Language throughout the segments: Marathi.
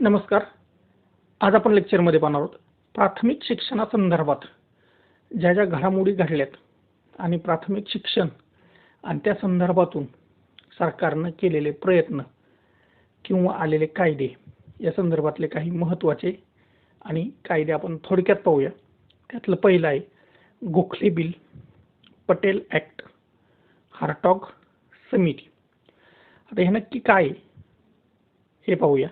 नमस्कार. आज आपण लेक्चरमध्ये पाहणार आहोत. प्राथमिक शिक्षणासंदर्भात ज्या ज्या घडामोडी घडल्यात आणि प्राथमिक शिक्षण आणि त्या संदर्भातून सरकारनं केलेले प्रयत्न किंवा आलेले कायदे या संदर्भातले काही महत्त्वाचे आणि कायदे आपण थोडक्यात पाहूया. त्यातलं पहिलं आहे Gokhale bill Patel act Hartog समिती. आता हे नक्की काय हे पाहूया.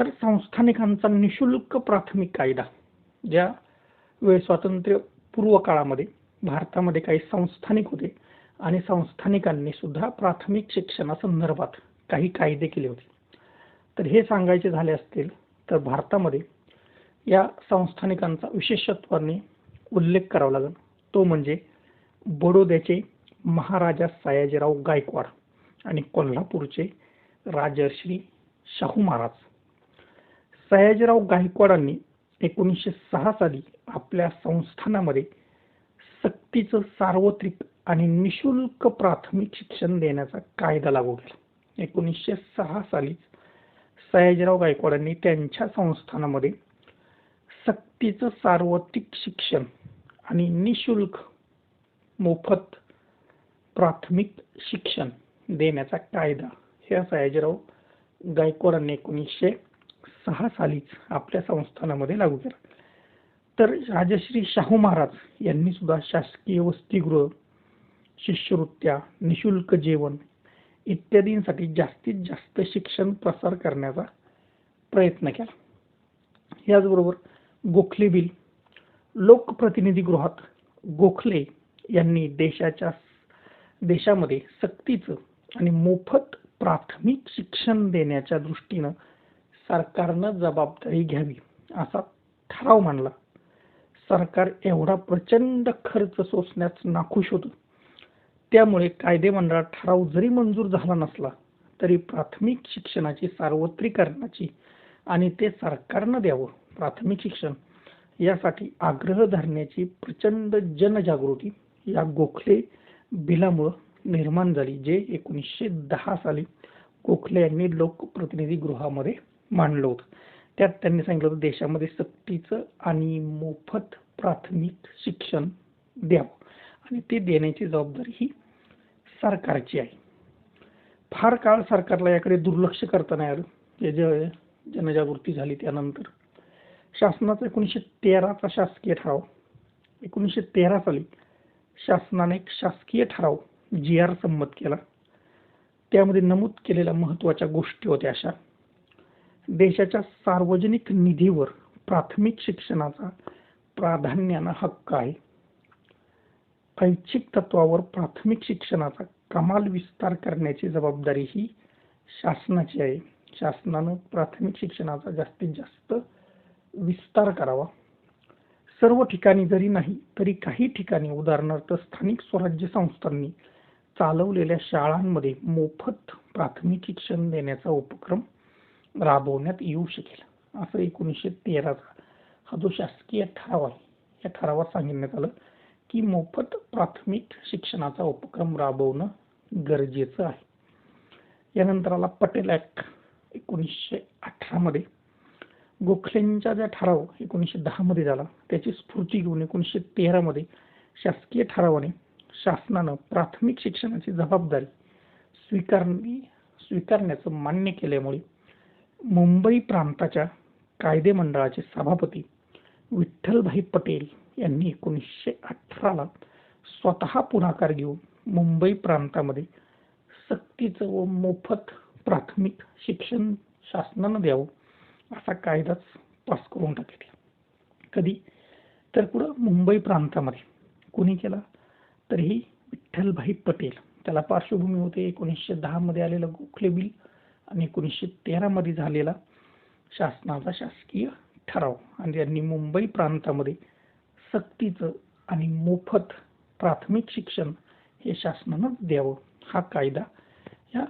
तर संस्थानिकांचा निशुल्क प्राथमिक कायदा ज्या वेळ स्वातंत्र्य पूर्व काळामध्ये भारतामध्ये काही संस्थानिक होते आणि संस्थानिकांनी सुद्धा प्राथमिक शिक्षणासंदर्भात काही कायदे केले होते. तर हे सांगायचे झाले असतील तर भारतामध्ये या संस्थानिकांचा विशेषत्वाने उल्लेख करावा लागेल. तो म्हणजे बडोद्याचे महाराजा सयाजीराव गायकवाड आणि कोल्हापूरचे राजर्षी शाहू महाराज. सयाजीराव गायकवाडांनी एकोणीसशे सहा साली आपल्या संस्थानामध्ये सक्तीचं सार्वत्रिक आणि निशुल्क प्राथमिक शिक्षण देण्याचा कायदा लागू केला. एकोणीसशे सहा साली सयाजीराव गायकवाडांनी त्यांच्या संस्थानामध्ये सक्तीचं सार्वत्रिक शिक्षण आणि निशुल्क मोफत प्राथमिक शिक्षण देण्याचा कायदा ह्या सयाजीराव गायकवाडांनी एकोणीसशे सहा सालीच आपल्या संस्थानामध्ये लागू केला. तर राजश्री शाहू महाराज यांनी सुद्धा शासकीय वसतिगृह शिष्यवृत्त्या निशुल्क जेवण इत्यादींसाठी जास्तीत जास्त शिक्षण प्रसार करण्याचा प्रयत्न केला. याचबरोबर गोखले बिल लोकप्रतिनिधी गृहात गोखले यांनी देशाच्या देशामध्ये सक्तीचं आणि मोफत प्राथमिक शिक्षण देण्याच्या दृष्टीनं सरकारनं जबाबदारी घ्यावी असा ठराव मांडला. सरकार एवढा प्रचंड खर्च सोसण्यास नाखुश होतं. त्यामुळे कायदेमंडळात ठराव जरी मंजूर झाला नसला तरी प्राथमिक शिक्षणाची सार्वत्रिकरणाची आणि ते सरकारनं द्यावं प्राथमिक शिक्षण यासाठी आग्रह धरण्याची प्रचंड जनजागृती या गोखले बिलामुळं निर्माण झाली जे एकोणीसशे दहा साली गोखले यांनी लोकप्रतिनिधी गृहामध्ये मांडलं होतं. त्यात त्यांनी सांगितलं होतं देशामध्ये सक्तीचं आणि मोफत प्राथमिक शिक्षण द्यावं. आणि ते देण्याची जबाबदारी ही सरकारची आहे. फार काळ सरकारला याकडे दुर्लक्ष करता नाही आलं. हे जे जनजागृती झाली त्यानंतर. शासनाचा एकोणीसशे तेराचा शासकीय ठराव. एकोणीसशे तेरा साली शासनाने एक शासकीय ठराव जी आर संमत केला. त्यामध्ये नमूद केलेल्या महत्त्वाच्या गोष्टी होत्या अशा. देशाच्या सार्वजनिक निधीवर प्राथमिक शिक्षणाचा प्राधान्यानं हक्क आहे. ऐच्छिक तत्वावर प्राथमिक शिक्षणाचा कमाल विस्तार करण्याची जबाबदारी ही शासनाची आहे. शासनानं प्राथमिक शिक्षणाचा जास्तीत जास्त विस्तार करावा. सर्व ठिकाणी जरी नाही तरी काही ठिकाणी उदाहरणार्थ स्थानिक स्वराज्य संस्थांनी चालवलेल्या शाळांमध्ये मोफत प्राथमिक शिक्षण देण्याचा उपक्रम राबवण्यात येऊ शकेल. असं एकोणीसशे तेराचा हा जो शासकीय ठराव आहे या ठरावात सांगण्यात आलं की मोफत प्राथमिक शिक्षणाचा उपक्रम राबवणं गरजेचं आहे. यानंतर आला पटेल ॲक्ट एकोणीसशे अठरामध्ये गोखलेंचा ज्या ठराव एकोणीसशे दहामध्ये झाला त्याची स्फूर्ती घेऊन एकोणीसशे तेरामध्ये शासकीय ठरावाने शासनानं प्राथमिक शिक्षणाची जबाबदारी स्वीकारणी स्वीकारण्याचं मान्य केल्यामुळे मुंबई प्रांताच्या कायदे मंडळाचे सभापती विठ्ठलभाई पटेल यांनी एकोणीसशे अठराला स्वतः पुढाकार घेऊन मुंबई प्रांतामध्ये सक्तीचं व मोफत प्राथमिक शिक्षण शासनानं द्यावं असा कायदाच पास करून टाकला. कधी? तर पुढं मुंबई प्रांतामध्ये. कुणी केला? तरीही विठ्ठलभाई पटेल. त्याला पार्श्वभूमी होते. एकोणीसशे दहामध्ये आलेलं गोखले बिल? आणि एकोणीसशे तेरामध्ये झालेला शासनाचा शासकीय ठराव. आणि त्यांनी मुंबई प्रांतामध्ये सक्तीचं आणि मोफत प्राथमिक शिक्षण हे शासनानं द्यावं. हा कायदा या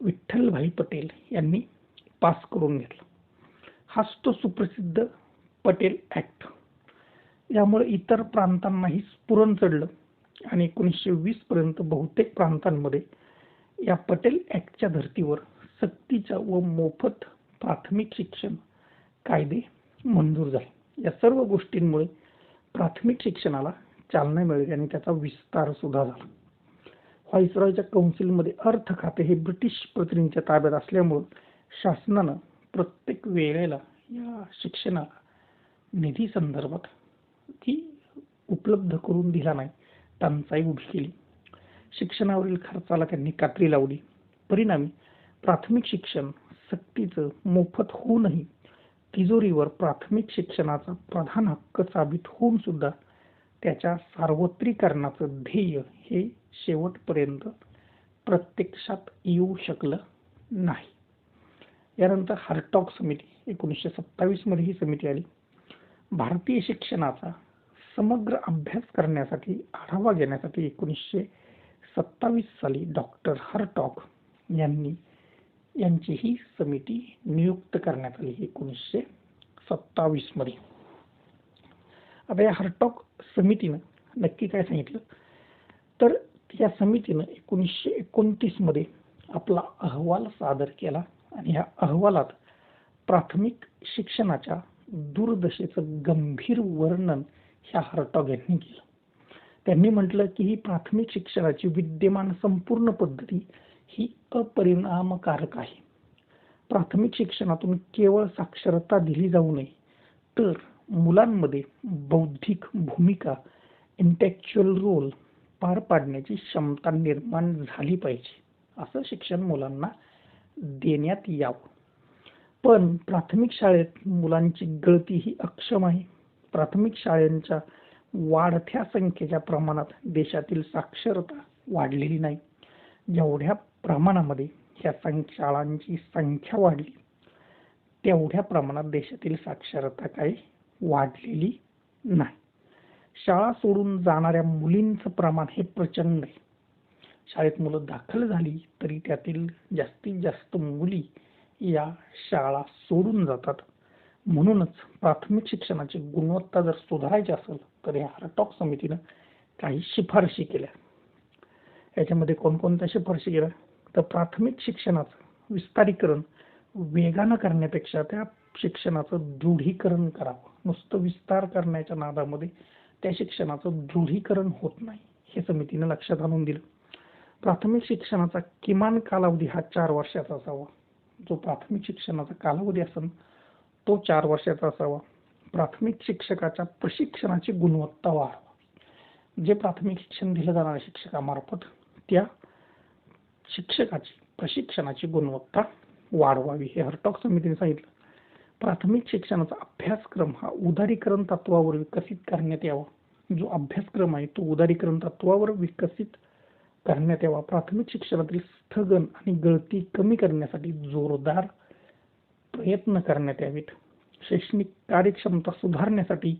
विठ्ठलभाई पटेल यांनी पास करून घेतला. हाच तो सुप्रसिद्ध पटेल ॲक्ट यामुळे इतर प्रांतांनाही स्फुरण चढलं आणि एकोणीसशे वीसपर्यंत बहुतेक प्रांतांमध्ये या पटेल ॲक्टच्या धर्तीवर सक्तीच्या व मोफत प्राथमिक शिक्षण कायदे मंजूर झाले. या सर्व गोष्टींमुळे प्राथमिक शिक्षणाला चालना मिळाली आणि त्याचा विस्तार सुद्धा झाला. व्हाईसरॉयच्या कौन्सिलमध्ये अर्थ खाते हे ब्रिटिश प्रतिनिधींच्या ताब्यात असल्यामुळं शासनानं प्रत्येक वेळेला या शिक्षणाला निधी संदर्भात ती उपलब्ध करून दिला नाही टंचाई उभी केली. शिक्षणावरील खर्चाला त्यांनी कात्री लावली. परिणामी प्राथमिक शिक्षण सक्तीचं मोफत होऊनही तिजोरीवर प्राथमिक शिक्षणाचा प्रधान हक्क साबित होऊन सुद्धा त्याच्या सार्वत्रिकरणाचं ध्येय हे शेवटपर्यंत प्रत्यक्षात येऊ शकलं नाही. यानंतर हार्टॉक समिती एकोणीसशे सत्तावीसमध्ये ही समिती आली. भारतीय शिक्षणाचा समग्र अभ्यास करण्यासाठी आढावा घेण्यासाठी एकोणीसशे सत्तावीस साली डॉक्टर हरटॉक यांनी यांची ही समिती नियुक्त करण्यात आली एकोणीसशे सत्तावीसमध्ये. आता या हर्टॉक समितीनं नक्की काय सांगितलं? तर या समितीनं एकोणीसशे एकोणतीसमध्ये आपला अहवाल सादर केला आणि या अहवालात प्राथमिक शिक्षणाच्या दुर्दशेचं गंभीर वर्णन ह्या हर्टॉग यांनी केलं. त्यांनी म्हटलं की ही प्राथमिक शिक्षणाची विद्यमान संपूर्ण पद्धती ही अपरिणामकारक आहे. प्राथमिक शिक्षणातून केवळ साक्षरता दिली जाऊ नये तर मुलांमध्ये बौद्धिक भूमिका इंटेक्च्युअल रोल पार पाडण्याची क्षमता निर्माण झाली पाहिजे असं शिक्षण मुलांना देण्यात यावं. पण प्राथमिक शाळेत मुलांची गळती ही अक्षम आहे. प्राथमिक शाळांच्या वाढत्या संख्येच्या प्रमाणात देशातील साक्षरता वाढलेली नाही. जेवढ्या प्रमाणामध्ये ह्या शाळांची संख्या वाढली. तेवढ्या प्रमाणात देशातील साक्षरता काही वाढलेली नाही. शाळा सोडून जाणाऱ्या मुलींचं प्रमाण हे प्रचंड आहे. शाळेत मुलं दाखल झाली तरी त्यातील जास्तीत जास्त मुली या शाळा सोडून जातात. म्हणूनच प्राथमिक शिक्षणाची गुणवत्ता जर सुधारायची असेल तर या हरटॉक समितीनं काही शिफारशी केल्या. याच्यामध्ये कोणकोणत्या शिफारशी केल्या? तर प्राथमिक शिक्षणाचं विस्तारीकरण वेगानं करण्यापेक्षा त्या शिक्षणाचं दृढीकरण करावं. नुसतं विस्तार करण्याच्या नादामध्ये त्या शिक्षणाचं दृढीकरण होत नाही हे समितीने लक्षात आणून दिलं. प्राथमिक शिक्षणाचा किमान कालावधी हा चार वर्षाचा असावा. जो प्राथमिक शिक्षणाचा कालावधी असेल तो चार वर्षाचा असावा. प्राथमिक शिक्षकाच्या प्रशिक्षणाची गुणवत्ता वाढवा. जे प्राथमिक शिक्षण दिलं जाणाऱ्या शिक्षकामार्फत त्या शिक्षकाची प्रशिक्षणाची गुणवत्ता वाढवावी हे हरटॉक समितीने सांगितलं. प्राथमिक शिक्षणाचा अभ्यासक्रम हा उदारीकरण तत्वावर विकसित करण्यात यावा. जो अभ्यासक्रम आहे तो उदारीकरण तत्वावर विकसित करण्यात यावा. प्राथमिक शिक्षणातील स्थगन आणि गळती कमी करण्यासाठी जोरदार प्रयत्न करण्यात यावेत. शैक्षणिक कार्यक्षमता सुधारण्यासाठी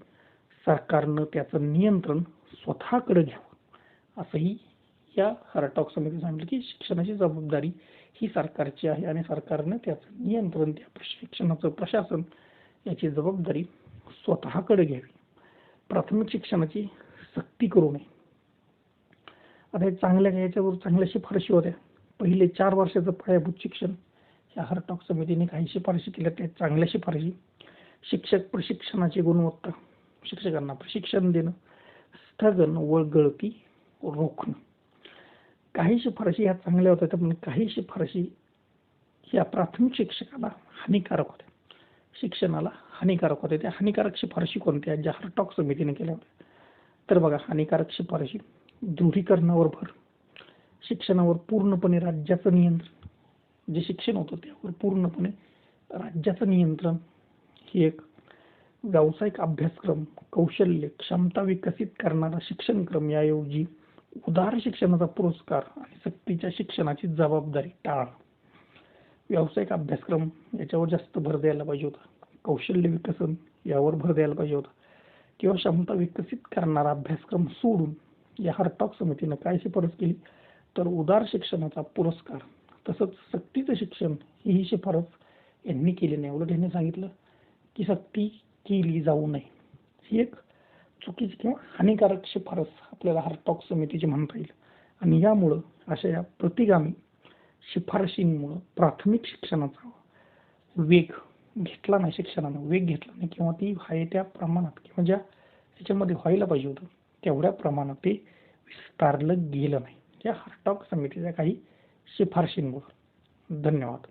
सरकारनं त्याचं नियंत्रण स्वतःकडे घ्यावं असंही या हरटॉक समिती सांगितलं की शिक्षणाची जबाबदारी ही सरकारची आहे आणि सरकारनं त्याचं नियंत्रण त्या शिक्षणाचं प्रशासन याची जबाबदारी स्वतःकडे घ्यावी. प्राथमिक शिक्षणाची सक्ती करू नये. आता चांगल्या याच्यावर चांगल्या शिफारशी होत्या. पहिले चार वर्षाचं पायाभूत शिक्षण या हरटॉक समितीने काही शिफारशी केल्या. त्या चांगल्या शिफारशी. शिक्षक प्रशिक्षणाची गुणवत्ता शिक्षकांना प्रशिक्षण देणं स्थगन व गळती रोखणं. काही शिफारशी ह्या चांगल्या होत्या पण काही शिफारशी ह्या प्राथमिक शिक्षकाला हानिकारक होत्या शिक्षणाला हानिकारक होत्या त्या हानिकारक शिफारशी कोणत्या? ज्या हरटॉक समितीने केल्या होत्या. तर बघा हानिकारक शिफारशी दृढीकरणावर भर. शिक्षणावर पूर्णपणे राज्याचं नियंत्रण. जे शिक्षण होतं त्यावर पूर्णपणे राज्याचं नियंत्रण ही एक व्यावसायिक अभ्यासक्रम कौशल्य क्षमता विकसित करणारा शिक्षणक्रम याऐवजी उदार शिक्षणाचा पुरस्कार आणि सक्तीच्या शिक्षणाची जबाबदारी टाळा. व्यावसायिक अभ्यासक्रम याच्यावर जास्त भर द्यायला पाहिजे होता. कौशल्य विकसन यावर भर द्यायला पाहिजे होता. किंवा क्षमता विकसित करणारा अभ्यासक्रम सोडून या हरटॉक समितीनं काय शिफारस केली? तर उदार शिक्षणाचा पुरस्कार तसंच सक्तीचं शिक्षण ही शिफारस यांनी केली. नाही उलट यांनी सांगितलं की सक्ती केली जाऊ नये. ही एक चुकीची किंवा हानिकारक शिफारस आपल्याला हार्टॉक समितीची म्हणता येईल. आणि यामुळं अशा या प्रतिगामी शिफारशींमुळं प्राथमिक शिक्षणाचा वेग घेतला नाही शिक्षणानं वेग घेतला नाही किंवा ती आहे त्या प्रमाणात किंवा ज्या त्याच्यामध्ये व्हायला पाहिजे होतं तेवढ्या प्रमाणात ते विस्तारलं गेलं नाही. या हार्टॉक समितीच्या काही शिफारशींमुळं. धन्यवाद.